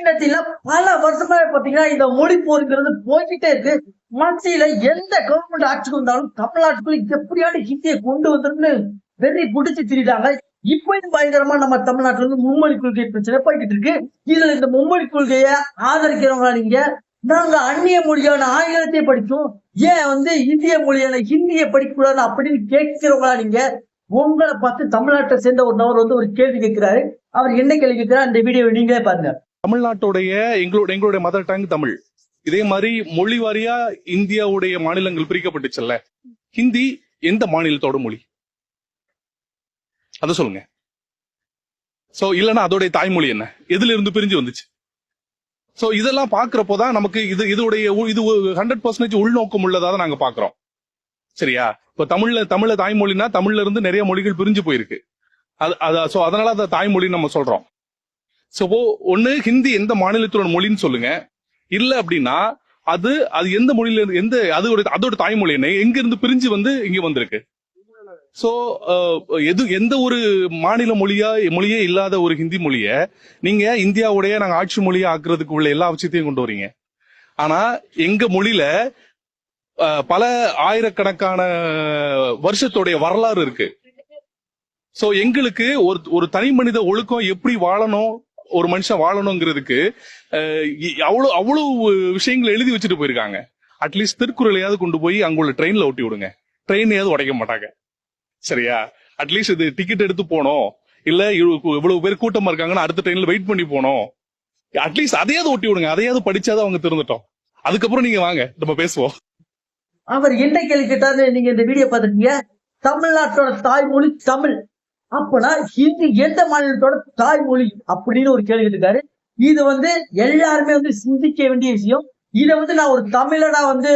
இனத்தில பல வருஷமா பாத்தீங்கன்னா இந்த மொழி போருங்கிறது போய்கிட்டே இருக்கு. மத்தியில எந்த கவர்மெண்ட் ஆட்சிக்கு வந்தாலும் தமிழ்நாட்டுக்குள்ள எப்படியான ஹிந்தியை கொண்டு வந்துருன்னு வெறி பிடிச்சி திரிட்டாங்க இப்பயும் பயங்கரமா நம்ம தமிழ்நாட்டுல இருந்து மும்மொழி கொள்கை பிரச்சனை போய்கிட்டு இருக்கு. இதுல இந்த மும்மொழி கொள்கையை ஆதரிக்கிறவங்க நீங்க? நாங்க அந்நிய மொழியான ஆங்கிலத்தை படிச்சோம். ஏன் வந்து இந்திய மொழியான ஹிந்தியை படிக்கக்கூடாது அப்படின்னு கேட்கிறவங்களா நீங்க? உங்களை பார்த்து தமிழ்நாட்டை சேர்ந்த ஒரு நபர் வந்து ஒரு கேள்வி கேட்கிறாரு. அவர் என்ன கேள்வி கேட்கிறார்? அந்த வீடியோ நீங்களே பாருங்க. தமிழ்நாட்டுடைய எங்களோட எங்களுடைய மதர் டங் தமிழ். இதே மாதிரி மொழி வாரியா இந்தியாவுடைய மாநிலங்கள் பிரிக்கப்பட்டுச்சுல்ல. ஹிந்தி எந்த மாநிலத்தோட மொழி? அத சொல்லுங்க. சோ இல்லனா அதோடைய தாய்மொழி என்ன? எதுல இருந்து பிரிஞ்சு வந்துச்சு? சோ இதெல்லாம் பாக்குறப்போதான் நமக்கு இது இதோடைய உ- இது ஹண்ட்ரட் பர்சன்டேஜ் உள்நோக்கம் உள்ளதா தான் நாங்க பாக்குறோம் சரியா? இப்போ தமிழ்ல தமிழ தாய்மொழினா தமிழ்ல இருந்து நிறைய மொழிகள் பிரிஞ்சு போயிருக்கு. அது அது சோ அதனால அதை தாய்மொழி நம்ம சொல்றோம். சோ ஒண்ணு ஹிந்தி எந்த மாநிலத்தோட மொழின்னு சொல்லுங்க. இல்ல அப்படின்னா அது அது எந்த மொழியில இருந்து எந்த அதோட அதோட தாய்மொழி என்ன? எங்க இருந்து பிரிஞ்சு வந்து இங்க வந்திருக்கு. சோ எது எந்த ஒரு மாநில மொழியா மொழியே இல்லாத ஒரு ஹிந்தி மொழிய நீங்க இந்தியாவுடைய நாங்க ஆட்சி மொழியா ஆக்குறதுக்கு உள்ள எல்லா விஷயத்தையும் கொண்டு வரீங்க. ஆனா எங்க மொழியில பல ஆயிரக்கணக்கான வருஷத்துடைய வரலாறு இருக்கு. சோ எங்களுக்கு ஒரு ஒரு தனி மனித ஒழுக்கம் எப்படி வாழணும்? ஒரு மனுஷன் வாழணுங்கிறதுக்கு அவ்வளவு அவ்வளவு விஷயங்களை எழுதி வச்சுட்டு போயிருக்காங்க. அட்லீஸ்ட் திருக்குறளையாவது கொண்டு போய் அங்குள்ள ட்ரெயின்ல ஒட்டி விடுங்க. ட்ரெயினையாவது உடைக்க மாட்டாங்க. சரியா? அட்லீஸ்ட் இது டிக்கெட் எடுத்து போனோம். இல்ல இவ்வளவு இவ்வளவு பேர் கூட்டமா இருக்காங்கன்னா அடுத்த ட்ரெயின்ல வெயிட் பண்ணி போனோம். அட்லீஸ்ட் அதையாவது ஒட்டி விடுங்க. அதையாவது படிச்சாதான் அவங்க திறந்துட்டோம் அதுக்கப்புறம் நீங்க வாங்க. நம்ம பேசுவோம். அவர் என்ன கேள்வி கேட்டாரு? நீங்க இந்த வீடியோ பாத்துருக்கீங்க தமிழ்நாட்டோட தாய்மொழி தமிழ். அப்பனா ஹிந்தி எந்த மாநிலத்தோட தாய்மொழி அப்படின்னு ஒரு கேள்வி கேட்டிருக்காரு. இது வந்து எல்லாருமே வந்து சிந்திக்க வேண்டிய விஷயம். இதை வந்து நான் ஒரு தமிழனா வந்து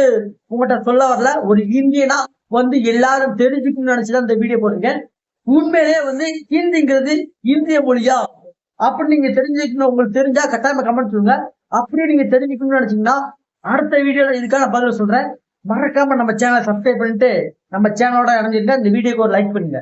உங்கள்கிட்ட சொல்ல வரல. ஒரு இந்தியனா வந்து எல்லாரும் தெரிஞ்சுக்கணும்னு நினைச்சுதான் இந்த வீடியோ போடுங்க உண்மையிலேயே வந்து ஹிந்திங்கிறது இந்திய மொழியா? அப்படின்னு நீங்க தெரிஞ்சுக்கணும். உங்களுக்கு தெரிஞ்சா கட்டாயமா கமெண்ட் சொல்லுங்க. அப்படியே நீங்க தெரிஞ்சுக்கணும்னு நினைச்சீங்கன்னா அடுத்த வீடியோல இதுக்கான பதில் சொல்றேன். மறக்காம நம்ம சேனலை சப்ஸ்கிரைப் பண்ணிட்டு நம்ம சேனலோட இணைஞ்சிருந்தா இந்த வீடியோக்கு ஒரு லைக் பண்ணுங்க.